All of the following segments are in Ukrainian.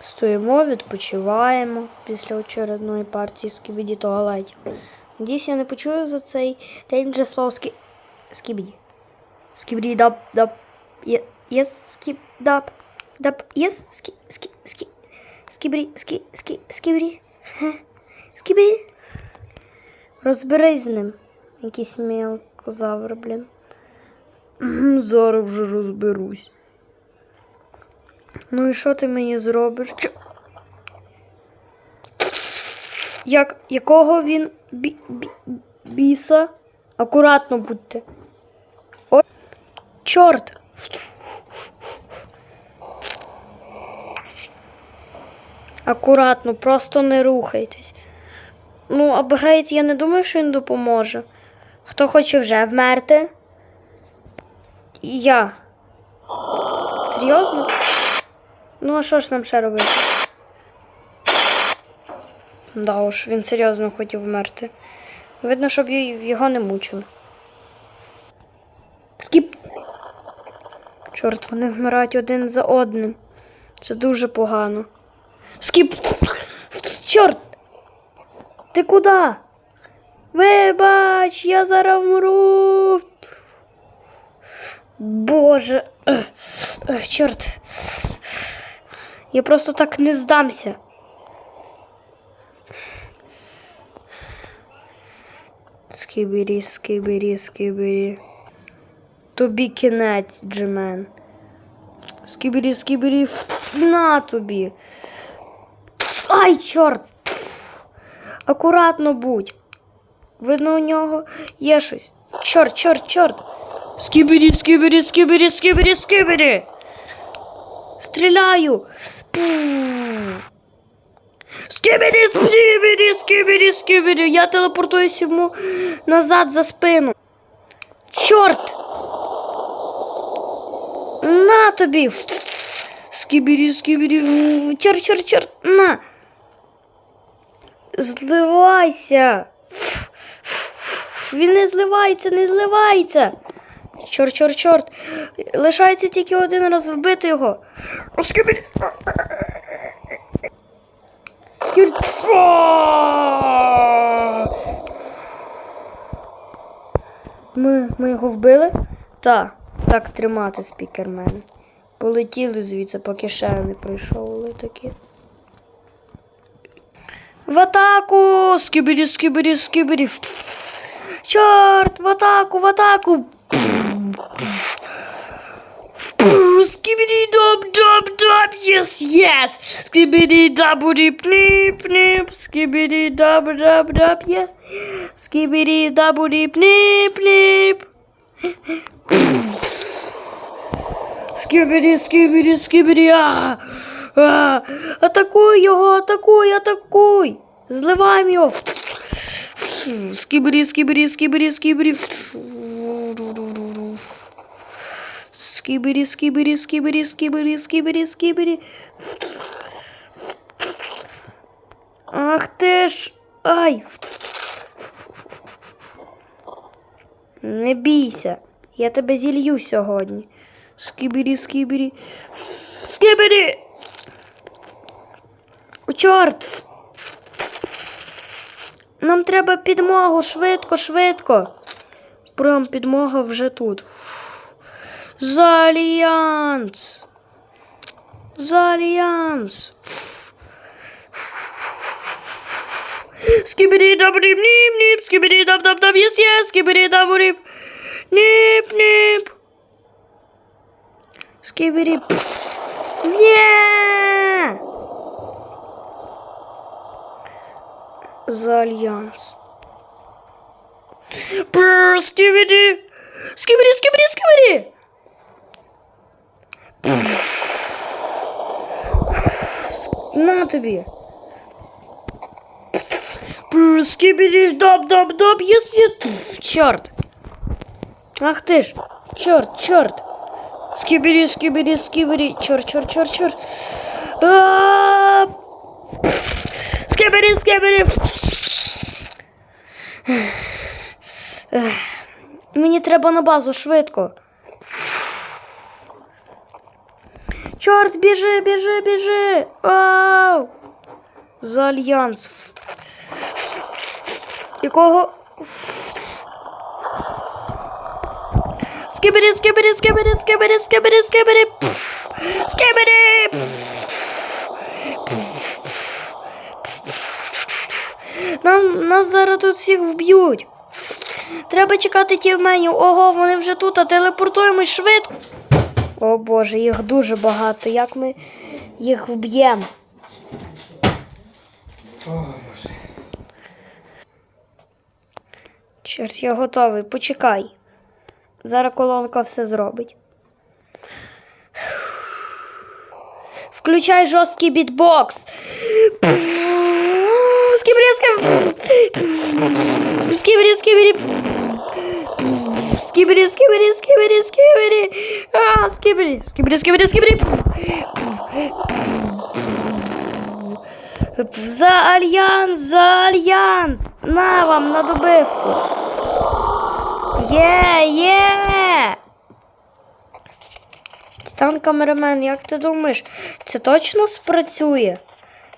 Стоїмо, відпочиваємо після очередної партії скібіді туалетів. Надіюсь, я не почую за цей день вже слово скі... скібіді. Скібіді даб даб. Єс, скіб даб. Даб. Єс, скі... скі... скі... Скібрі, скі... скі... Скібрі. Скібрі. Розберись з ним. Якийсь мелкозавр, блін. Зараз вже розберусь. Ну і що ти мені зробиш? Чо? Як, якого він бі, бі, біса? Акуратно будьте. О, чорт! Акуратно, просто не рухайтесь. Ну, апгрейд, я не думаю, що він допоможе. Хто хоче вже вмерти? Я. Серйозно? Ну, а що ж нам ще робити? Да уж, він серйозно хотів вмерти. Видно, щоб його не мучили. Скіп. Чорт, вони вмирають один за одним. Це дуже погано. Скіп. Чорт! Ти куди? Вибач, я зараз вмру. Боже. Чорт. Я просто так не здамся. Скибері, скибері, скибері. Тобі кінець, Джемен. Скибері, скибері, на тобі. Ай, чорт! Акуратно будь. Видно, у нього є щось. Чорт, чорт, чорт. Скибері, скибері, скибері, скибері, скибері. Стріляю. Скибері, скибері, скибері, скибері. Я телепортуюсь йому назад за спину. Чорт! На тобі. Скибері, скибері. Чорт, чорт, чорт. На. Зливайся. Він не зливається, не зливається. Чорт, чорт, чорт. Лишається тільки один раз вбити його. Скибері. Скибері. Ми, ми його вбили? Так. Так тримати, спікермен. Полетіли звідси, поки ще не прийшов летаки. В атаку! Скибері, скибері, скибері. Чорт, в атаку, в атаку. Скибері, доп, доп, доп, єс, єс. Скибері, дабурі, пліп, пліп. Скибері, даб, даб, даб, єс. Скибері, дабурі, пліп, пліп. Скибері, скибері, скибері. А, а, атакуй його, атакуй, атакуй. Зливаємо його. Скибері, скибері, скибері, скибері. Скибері, скибері, скибері, скибері, скибері, скибері. Ах ти ж. Ай. Не бійся. Я тебе зілью сьогодні. Скибері, скибері. Скибері! Чорт! Нам треба підмогу, швидко, швидко. Прям підмога вже тут. За альянс! За альянс! Скибері дабріп, ніп, ніп, скибері даб даб даб, єс, єс, скибері дабріп, ніп, ніп. Скибері. Ні! За альянс. Бррр, скибері. Скибері, скибері, скибері. На тобі. Скибері, даб, даб, даб, єс, єс. Чорт. Ах ти ж. Чорт, чорт. Скибери, скибери, скибери. Чорт, чорт, чорт, чорт. А! Скибери, скибери. Мені треба на базу швидко. Чорт, біжи, біжи, біжи! Ау! За альянс. Якого? Скибері, скибері, скибері, скибері, скибері, скибері. Скибері. Нам нас зараз тут всіх вб'ють. Треба чекати тівменів. Ого, вони вже тут, а телепортуємось швидко. О Боже, їх дуже багато. Як ми їх вб'ємо? О, Боже. Чорт, я готовий. Почекай. Зараз колонка все зробить. Включай жорсткий бітбокс. Скибрі, скибрі. Скибрі, скибрі. Скибрі, скибрі, скибрі, скибрі. А, скибрі, скибрі, скибрі, скибрі. За альянс, за альянс. На вам на добивку. Є, є. Стан камерамен, як ти думаєш, це точно спрацює?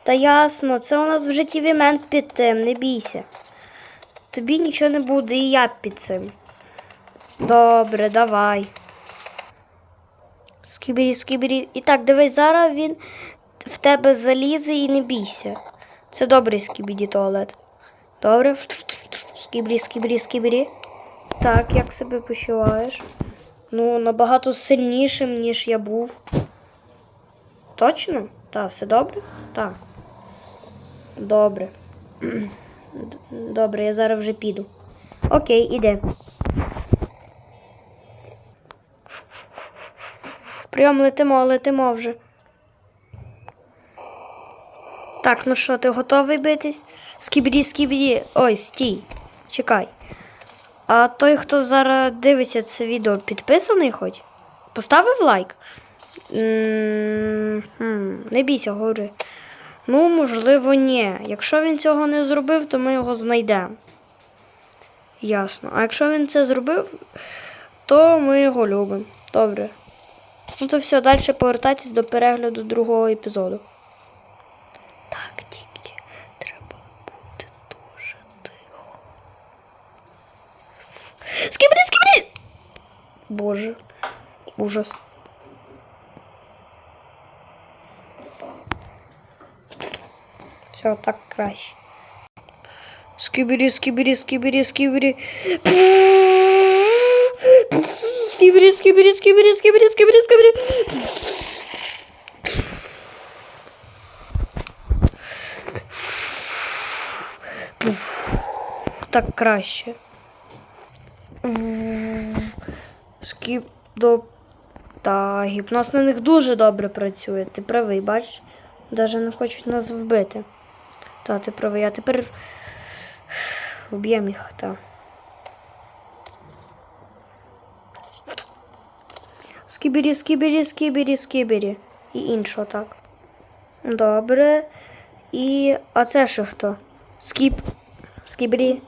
Та ясно, це у нас вже тівімент під тим, не бійся. Тобі нічого не буде, і я під цим. Добре, давай. Скібірі, скібірі. І так, дивись, зараз він в тебе залізе і не бійся. Це добрий скібіді туалет. Добре. Скібрі, скібрі, скібрі. Так, як себе почуваєш? Ну, набагато сильнішим, ніж я був. Точно? Так, все добре? Так. Добре. Добре, я зараз вже піду. Окей, іде. Прийом летимо, летимо вже. Так, ну що, ти готовий битись? Скібіді, скібіді. Ой, стій. Чекай. А той, хто зараз дивиться це відео, підписаний хоч? Поставив лайк? М, хм, Не бійся, говори. Ну, можливо, ні. Якщо він цього не зробив, то ми його знайдемо. Ясно. А якщо він це зробив, то ми його любимо. Добре. Ну то все, далі повертайтесь до перегляду другого епізоду. Так, тільки треба бути дуже тихо. Скибри, скибри! Боже, ужас. Все, так краще. Скибери, скибери, скибери, скибери. Скибери, скибери, скибери, скибери, скибери, скибери. Так краще. Скіп до. Та гіпноз на них дуже добре працює. Ти правий, бачиш? Даже не хочуть нас вбити. Та, ти правий, а тепер вб'ємо їх, та. Скібері, скібері, скібері, скібері. І іншого так. Добре. І. А це що хто? Скіп. Скібері.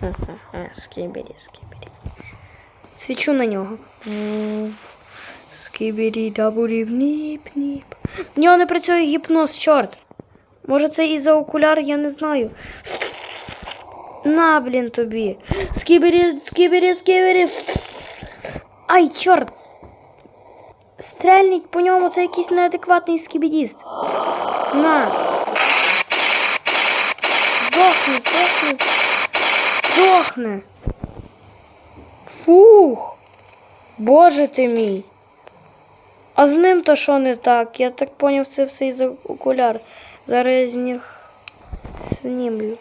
Ха-ха-ха. Скібері, скібері. Свічу на нього. Скібері, дабурі, ніп, ніп. В нього не працює гіпноз, чорт. Може це і за окуляр, я не знаю. На, блін, тобі. Скібері, скібері, скібері. Ай, чорт. Стрельніть по ньому, це якийсь неадекватний скібідіст. На. Здохни, здохни. Здохни. Фух. Боже ти мій. А з ним то що не так? Я так поняв, це все із окуляр. Зараз я з них знімлю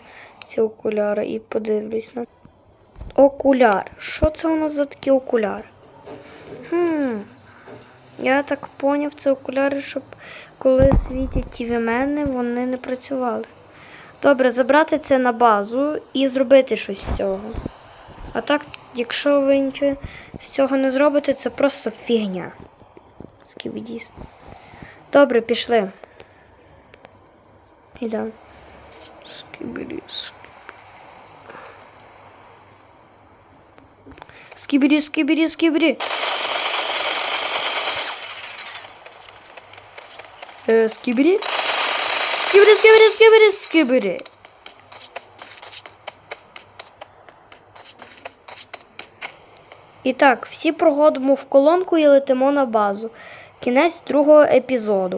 ці окуляри і подивлюсь на. Окуляр. Що це у нас за такі окуляри? Я так поняв, це окуляри, щоб коли світять ті мене, вони не працювали. Добре, забрати це на базу і зробити щось з цього. А так, якщо ви нічого з цього не зробите, це просто фігня. Скібідіст. Добре, пішли. Ідемо. Скібіді, скібіді. Скібіді, скібіді, скібіді. скибери. скібрі. скибери, скибери, скібрі, скібрі. І так, всі проходимо в колонку і летимо на базу. Кінець другого епізоду.